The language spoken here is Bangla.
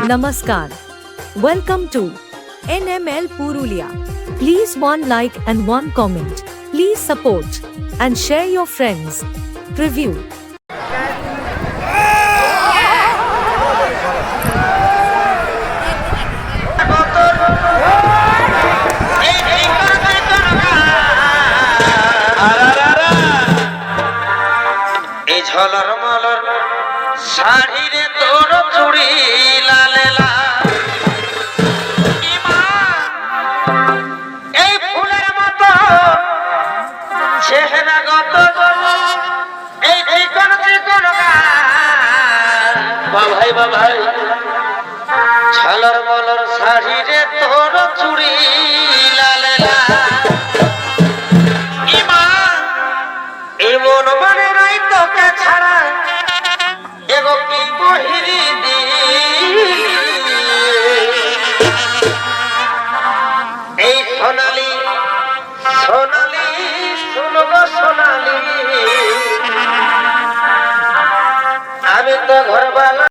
Namaskar. Welcome to NML Purulia. Please one like and one comment. Please support and share your friends. Preview. এই ঝলর মলর শাড়ি রে তোর চুড়ি চেহারা গত এই চিকন চিকন গাল। বাবাই বাবাই ঝলর মলর তোর চুড়ি লালে লাল। মনে নাই তোকে ছাড়া এগো কি বহিরি দি এই সোনালি সোনালি শুনব সোনালি। আমি তো ঘর